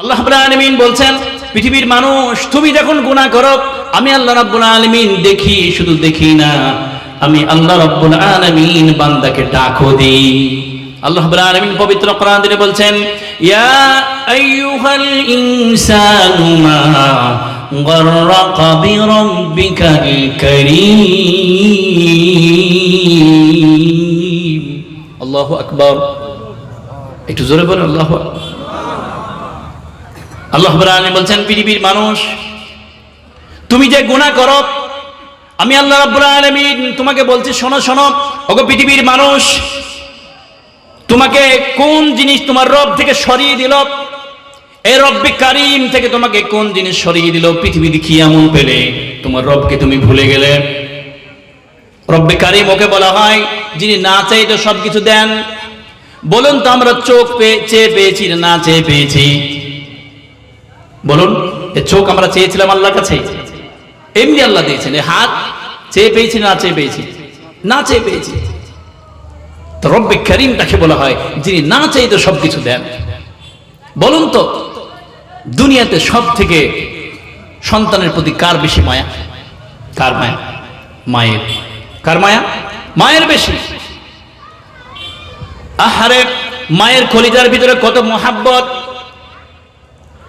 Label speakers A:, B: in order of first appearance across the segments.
A: আল্লাহ রাব্বুল আলামিন বলছেন পৃথিবীর মানুষ তুমি যখন গুনাহ করো আমি আল্লাহ রাব্বুল আলামিন দেখি শুধু দেখি না আমি আল্লাহ রাব্বুল আলামিন বান্দাকে ডাকও দিই আল্লাহ রাব্বুল আলামিন পবিত্র কোরআন দিয়ে বলছেন ইয়া আইয়ুহাল ইনসানু মা غرق بربك الكريم الله أكبر একটু জোরে বলেন আল্লাহ আল্লাহ বলছেন, পৃথিবীর মানুষ, তুমি যে গুণা করো, আমি আল্লাহ রাব্বুল আলামিন তোমাকে বলছি, শোনো শোনো, ওগো পৃথিবীর মানুষ, তোমাকে কোন জিনিস তোমার রব থেকে সরিয়ে দিল? এই রব্বে কারিম থেকে তোমাকে কোন জিনিস সরিয়ে দিল? পৃথিবীতে কি এমন পেলে তোমার রবকে তুমি ভুলে গেলে? রব্বে কারিম ওকে বলা হয়, যিনি না চাইতে সবকিছু দেন, বলুন তো আমরা চোখ পেয়ে চেয়ে পেয়েছি না চেয়ে পেয়েছি? বলুন, এ চোখ আমরা চেয়েছিলাম আল্লাহর কাছে। এমনি আল্লাহ দিয়েছেন হাত চেয়ে পেয়েছি, না চেয়ে পেয়েছি? না চেয়ে পেয়েছি। তো রব্বে করিম তাকে বলা হয়, যিনি না চাইতে সবকিছু দেন। বলুন তো, দুনিয়াতে সব থেকে সন্তানের প্রতি কার বেশি মায়া? কার মায়া? মায়ের। কার মায়া? মায়ের বেশি। আহারে, মায়ের কলিজার ভিতরে কত মহাব্বত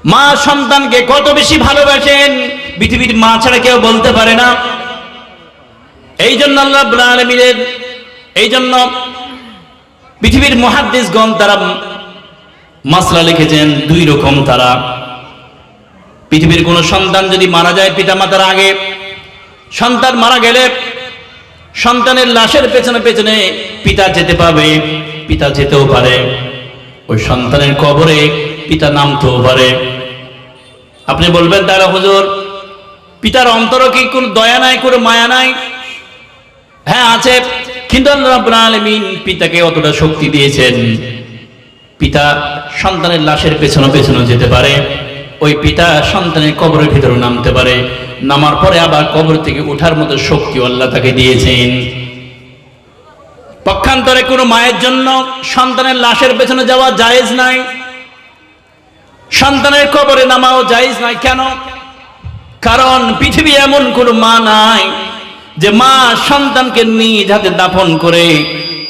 A: মা সন্তানকে কত বেশি ভালোবাসেন? পৃথিবীর মা ছাড়া কেউ বলতে পারে না। এই জন্য আল্লাহ আলামিনের এই জন্য পৃথিবীর মহাদ্দেশগণ তারা মাসলা লিখেছেন দুই রকম তারা। পৃথিবীর কোন সন্তান যদি মারা যায় পিতা মাতার আগে, সন্তান মারা গেলে সন্তানের লাশের পেছনে পেছনে পিতা যেতে পাবে পিতা যেতেও পারে। ওই সন্তানের কবরে পিতা নামতেও পারে। আপনি বলবেন তারা হুজুর, পিতার অন্তর কি কোন দয়া নাই, কোনো মায়া নাই? হ্যাঁ আছে। কিন্তু পিতাকে অতটা শক্তি দিয়েছেন। পিতা সন্তানের লাশের পেছনে পেছনে যেতে পারে, ওই পিতা সন্তানের কবরের ভিতরে নামতে পারে। নামার পরে আবার কবর থেকে ওঠার মতো শক্তি আল্লাহ তাকে দিয়েছেন। পক্ষান্তরে কোনো মায়ের জন্য সন্তানের লাশের পেছনে যাওয়া জায়েজ নাই। সন্তানের কবরে নামাও জায়েজ নাই কেন? কারণ পৃথিবী এমন কোন মা নাই যে মা সন্তানকে নিজ হাতে দাফন করে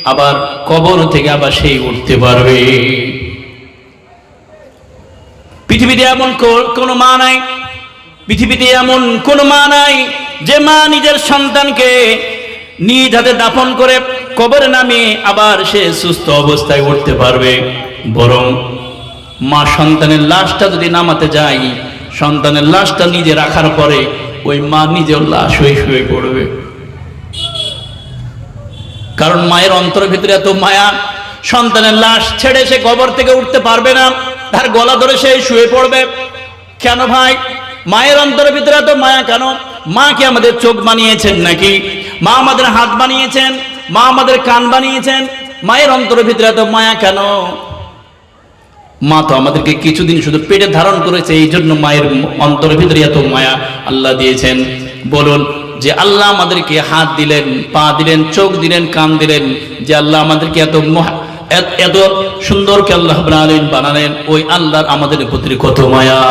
A: আবার কবর থেকে আবার সেই উঠতে পারবে। পৃথিবীতে এমন কোনো মা নাই, পৃথিবীতে এমন কোন মা নাই যে মা নিজের সন্তানকে নিজ হাতে দাফন করে কবরে নামে আবার সে সুস্থ অবস্থায় উঠতে পারবে। বরং মা সন্তানের লাশটা যদি নামাতে যায়, সন্তানের লাশটা নিজে রাখার পরে ওই মা নিজেও লাশ হয়ে শুয়ে পড়বে। কারণ মায়ের অন্তরের ভিতরে এত মায়া, সন্তানের লাশ ছেড়ে সে কবর থেকে উঠতে পারবে না, তার গলা ধরে সে শুয়ে পড়বে। কেন ভাই? মায়ের অন্তরের ভিতরে এত মায়া কেন? মা কি আমাদের চোখ বানিয়েছেন নাকি? মা আমাদের হাত বানিয়েছেন? মা আমাদের কান বানিয়েছেন? মায়ের অন্তরের ভিতরে এত মায়া কেন? মা তো আমাদেরকে কিছুদিন শুধু পেটে ধারণ করেছে, এই জন্য মায়ের অন্তরের ভিতরে এত মায়া আল্লাহ দিয়েছেন। বলুন যে আল্লাহ আমাদেরকে হাত দিলেন, পা দিলেন, চোখ দিলেন, কান দিলেন, যে আল্লাহ আমাদেরকে এত এত- সুন্দরকে আল্লাহ আলামিন বানালেন, ওই আল্লাহর আমাদের প্রতি কত মায়া।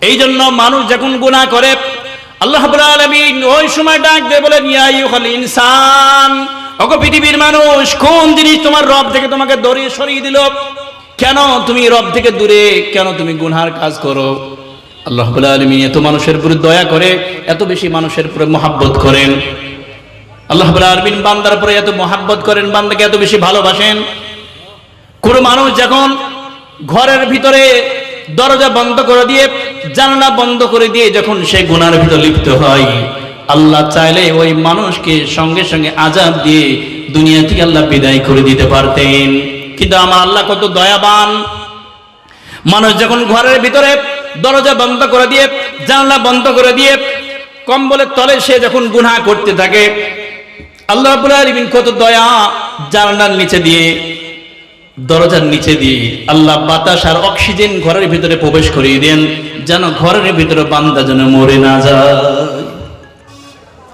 A: এই জন্য মানুষ যখন গুনাহ করে, আল্লাহ আলামিন ওই সময় ডাক দিয়ে বলেন ইনসান, ওগো পৃথিবীর মানুষ, কোন জিনিস তোমার রব থেকে তোমাকে দরিয়ে সরিয়ে দিল? কেন তুমি রব থেকে দূরে? কেন তুমি গুনহার কাজ করো? আল্লাহ আলামিন এত মানুষের উপরে দয়া করে, এত বেশি মানুষের উপরে মহাব্বত করেন। আল্লাহ আলামিন বান্দার উপরে এত মহাব্বত করেন, বান্দাকে এত বেশি ভালোবাসেন। কোন মানুষ যখন ঘরের ভিতরে দরজা বন্ধ করে দিয়ে, জানলা বন্ধ করে দিয়ে যখন সে গুনার ভিতর লিপ্ত হয়, আল্লাহ চাইলে ওই মানুষকে সঙ্গে সঙ্গে আজাব দিয়ে দুনিয়া থেকে আল্লাহ বিদায় করে দিতে পারতেন। কিন্তু আমার আল্লাহ কত দয়াবান। মানুষ যখন ঘরের ভিতরে দরজা বন্ধ করে দিয়ে, জানলা বন্ধ করে দিয়ে, কম্বলের তলে সে যখন গুনাহ করতে থাকে, আল্লাহ রাব্বুল কত দয়া জানলার নিচে দিয়ে, দরজার নিচে দিয়ে আল্লাহ বাতাস আর অক্সিজেন ঘরের ভিতরে প্রবেশ করিয়ে দেন, যেন ঘরের ভিতরে বান্দা যেন মরে না যায়।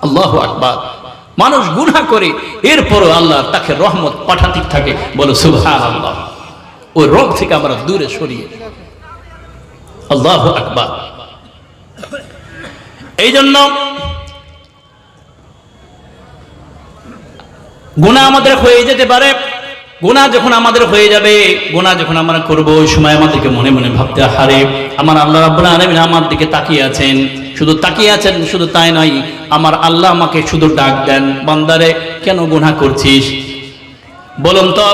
A: আল্লাহ আকবার। মানুষ গুনাহ করে, এরপরও আল্লাহ তাকে রহমত পাঠাতে থাকে। বলো সুবহান আল্লাহ ওই রোগ থেকে আমরা দূরে সরিয়ে আল্লাহ আকবার। এই জন্য গুণা আমাদের হয়ে যেতে পারে। গুণা যখন আমাদের হয়ে যাবে গুণা যখন আমরা করব, ওই সময় আমাদেরকে মনে মনে ভাবতে হারে আমার আল্লাহ রাব্বুল আলামিন আমার দিকে তাকিয়ে আছেন। শুধু তাকিয়ে আছেন, শুধু তাই নয় আমার আল্লাহ আমাকে শুধু ডাক দেন, বান্দারে, কেন গুনাহ করছিস? বলুন তো,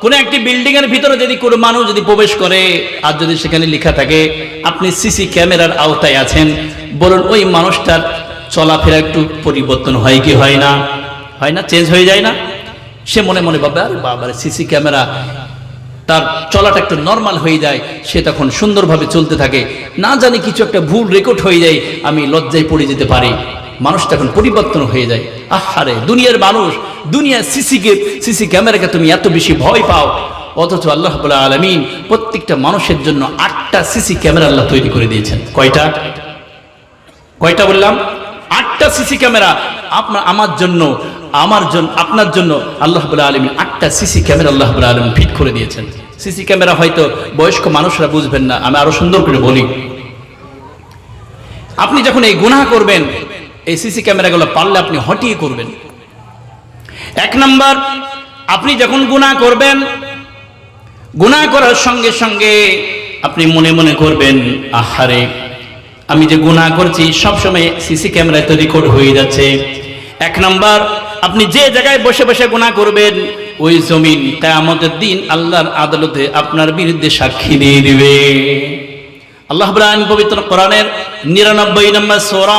A: কোন একটি বিল্ডিং এর ভিতরে যদি কোনো মানুষ যদি প্রবেশ করে, আর যদি সেখানে লেখা থাকে, আপনি সিসি ক্যামেরার আওতায় আছেন, বলুন ওই মানুষটার চলাফেরা একটু পরিবর্তন হয় কি হয় না? হয় না চেঞ্জ হয়ে যায় না? সে মনে মনে ভাবে, আরে বাবার সিসি ক্যামেরা, তার চলাটা একটু নর্মাল হয়ে যায়, সে তখন সুন্দরভাবে চলতে থাকে। না জানি কিছু একটা ভুল রেকর্ড হয়ে যায়, আমি লজ্জায় পড়ে যেতে পারি। মানুষ তখন পরিবর্তন হয়ে যায়। আহারে, দুনিয়ার মানুষ, দুনিয়ার সিসিকে সিসি ক্যামেরাকে তুমি এত বেশি ভয় পাও। অথচ আল্লাহ আলমিন প্রত্যেকটা মানুষের জন্য আটটা সিসি ক্যামেরা আল্লাহ তৈরি করে দিয়েছেন। কয়টা? কয়টা বললাম? আটটা সিসি ক্যামেরা। আপনার, আমার জন্য আমার জন্য আপনার জন্য আল্লাহ আলমিন আটটা সিসি ক্যামেরা আল্লাহ বলে আলমিন ফিট করে দিয়েছেন। সিসি ক্যামেরা হয়তো বয়স্ক মানুষরা বুঝবেন না, আমি আরও সুন্দর করে বলি। আপনি যখন এই গুনাহ করবেন এই সিসি ক্যামেরাগুলো পারলে আপনি হটিয়ে করবেন। এক নম্বর, আপনি যখন গুনাহ করবেন, গুনাহ করার সঙ্গে সঙ্গে আপনি মনে মনে করবেন, আহারে, আমি যে গুনাহ করছি সবসময় সিসি ক্যামেরায় তো রেকর্ড হয়ে যাচ্ছে। এক নম্বর, আপনি যে জায়গায় বসে বসে গুনাহ করবেন, ওই জমিন কেয়ামতের দিন আল্লাহর আদালতে আপনার বিরুদ্ধে সাক্ষী দিয়ে দিবে। আল্লাহ পবিত্র কোরআনের নিরানব্বই নম্বর সোরা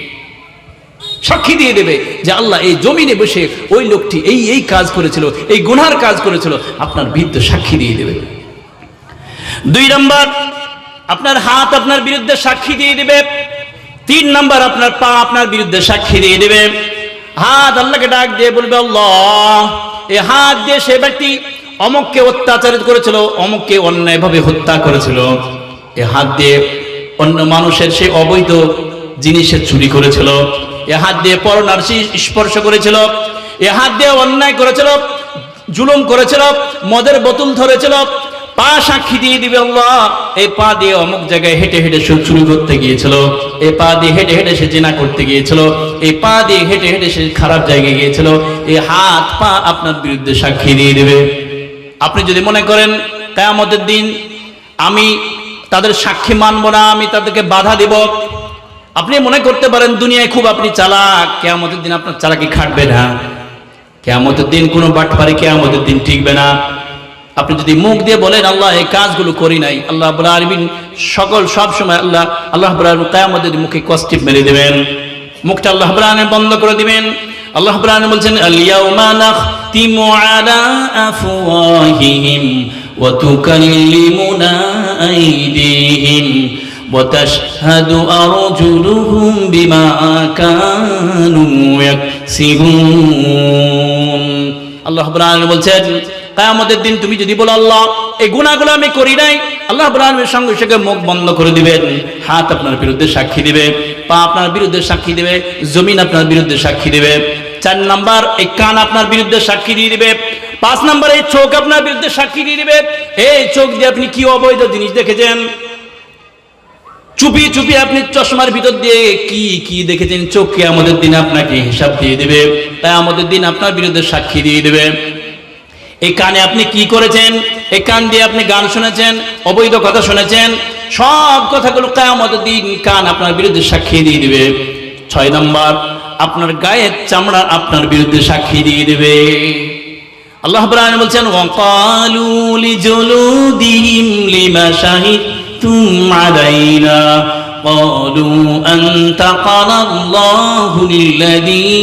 A: সাক্ষী দিয়ে দেবে যে আল্লাহ এই জমিনে বসে ওই লোকটি এই এই কাজ করেছিল, এই গুনার কাজ করেছিল। আপনার বিরুদ্ধে সাক্ষী দিয়ে দেবে। দুই নম্বর, আপনার হাত আপনার বিরুদ্ধে সাক্ষী দিয়ে দেবে। তিন নম্বর, আপনার পা আপনার বিরুদ্ধে সাক্ষী দিয়ে দেবে। হাত আল্লাহকে ডাক দিয়ে বলবে এই হাত দিয়ে সে ব্যক্তি অমককে অত্যাচারিত করেছিল, অমককে অন্যায়ভাবে হত্যা করেছিল। এ হাত দিয়ে অন্য মানুষের সে অবৈধ জিনিসের চুরি করেছিল। এ হাত দিয়ে পরনার্সি স্পর্শ করেছিল। এ হাত দিয়ে অন্যায় করেছিল, জুলুম করেছিল, মদের বোতল ধরেছিল। পা সাক্ষী দিয়ে দিবে আল্লাহ। এই পা দিয়ে অমুক জায়গায় হেঁটে হেঁটে সে চুরি করতে গিয়েছিল। এই পা দিয়ে হেঁটে হেঁটে সে জেনা করতে গিয়েছিল। এই পা দিয়ে হেঁটে হেঁটে সে খারাপ জায়গায় গিয়েছিল। এই হাত, পা আপনার বিরুদ্ধে সাক্ষী দিয়ে দিবে। আপনি যদি মনে করেন, কেয়ামতের দিন আমি তাদের সাক্ষী মানব না, আমি তাদেরকে বাধা দিব আপনি মনে করতে পারেন দুনিয়ায় খুব আপনি চালাক, কেয়ামতের দিন আপনার চালাকি খাটবে না। কেয়ামতের দিন কোনো বাট বাটপারে কেয়ামতের দিন টিকবে না। আপনি যদি মুখ দিয়ে বলেন, আল্লাহ এই কাজগুলো করি নাই, আল্লাহ রাব্বুল আলামিন সকল সব সময় আল্লাহ আল্লাহ আলামিন কিয়ামতের মুখে কষ্টিপ মেরে দেবেন। মুখটা আল্লাহ রাব্বুল বন্ধ করে দিবেন। আল্লাহ রাব্বুল বলছেন, আল-ইয়াউমা নাখতিমু আলা وتشهد أرجلهم بما كانوا يكسبون আল্লাহ রাব্বুল আলামিন বলছেন কিয়ামতের দিন তুমি যদি বলো আল্লাহ এই গুনাহগুলো আমি করি নাই আল্লাহ রাব্বুল আলামিন সঙ্গে সঙ্গে মুখ বন্ধ করে দিবেন হাত আপনার বিরুদ্ধে সাক্ষী দিবে পা আপনার বিরুদ্ধে সাক্ষী দিবে জমিন আপনার বিরুদ্ধে সাক্ষী দিবে চার নাম্বার এই কান আপনার বিরুদ্ধে সাক্ষী দিয়ে দিবে পাঁচ নাম্বার এই চোখ আপনার বিরুদ্ধে সাক্ষী দিয়ে দিবে এই চোখ দিয়ে আপনি কি অবৈধ জিনিস দেখেছেন চুপি চুপি আপনি চশমার ভিতর দিয়ে কি কি দেখেছেন? চোখকে আমাদের দিন আপনাকে হিসাব দিয়ে দেবে। তাই আমাদের দিন আপনার বিরুদ্ধে সাক্ষী দিয়ে দেবে। এই কানে আপনি কি করেছেন? এই কান দিয়ে আপনি গান শুনেছেন? অবৈধ কথা শুনেছেন? সব কথাগুলো কায়ামতের দিন কান আপনার বিরুদ্ধে সাক্ষী দিয়ে দিবে। ছয় নম্বর, আপনার গায়ের চামড়া আপনার বিরুদ্ধে সাক্ষী দিয়ে দেবে। আল্লাহ বলছেন শাহিদতুম আলাইনা قالوا أنتقنا الله الذي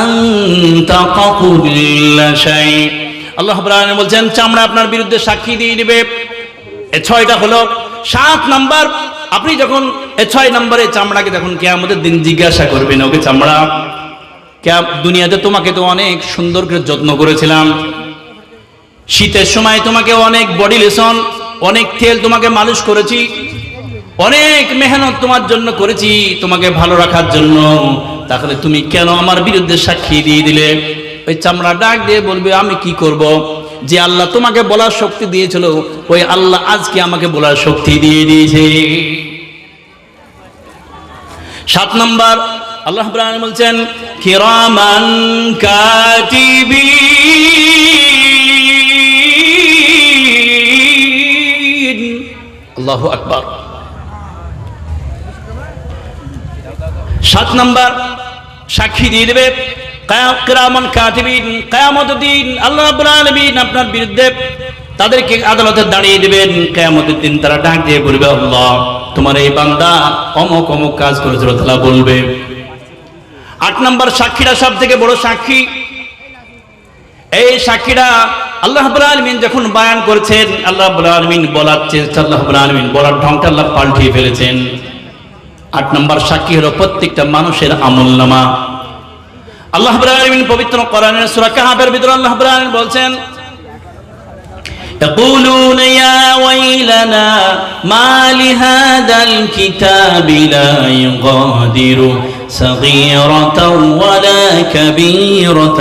A: أنتق كل شيء আল্লাহ রাব্বুল বলছেন চামড়া আপনার বিরুদ্ধে সাক্ষী দিয়ে দিবে এ ছয়টা হলো সাত নাম্বার আপনি যখন এ ছয় নম্বরে চামড়াকে যখন কে আমাদের দিন জিজ্ঞাসা করবেন ওকে চামড়া কে দুনিয়াতে তোমাকে তো অনেক সুন্দর করে যত্ন করেছিলাম শীতের সময় তোমাকে অনেক বডি লেসন অনেক তেল তোমাকে মালিশ করেছি। অনেক মেহনত তোমার জন্য করেছি তোমাকে ভালো রাখার জন্য। তাহলে তুমি কেন আমার বিরুদ্ধে সাক্ষী দিয়ে দিলে? ওই চামড়া ডাক দিয়ে বলবে, আমি কি করব? যে আল্লাহ তোমাকে বলার শক্তি দিয়েছিল, ওই আল্লাহ আজকে আমাকে বলার শক্তি দিয়ে দিয়েছে। সাত নম্বর, আল্লাহ বলছেন, কিরামান কাতিবিন আল্লাহু আকবার। সাত নম্বর, সাক্ষী দিয়ে দেবে তাদেরকে আদালতে দাঁড়িয়ে দিবেন। দিন তারা ডাক দিয়ে বলবে তোমার এই কাজ বলবে। আট নম্বর সাক্ষীরা সব থেকে বড় সাক্ষী। এই সাক্ষীরা আল্লাহ রাব্বুল আলামিন যখন বায়ান করেছেন আল্লাহ রাব্বুল আলামিন বলার চেষ্টা আল্লাহ রাব্বুল আলামিন বলার ঢংটা আল্লাহ পাল্টিয়ে ফেলেছেন আট নম্বর সাক্ষী হলো প্রত্যেকটা মানুষের আমল নামা আল্লাহ রাব্বুল আলামিন পবিত্র কোরআনের সূরা কাহাফের ভিতরে আল্লাহ রাব্বুল আলামিন বলছেন يقولون يا ويلنا ما لهذا الكتاب لا يغادر صغيرة ولا كبيرة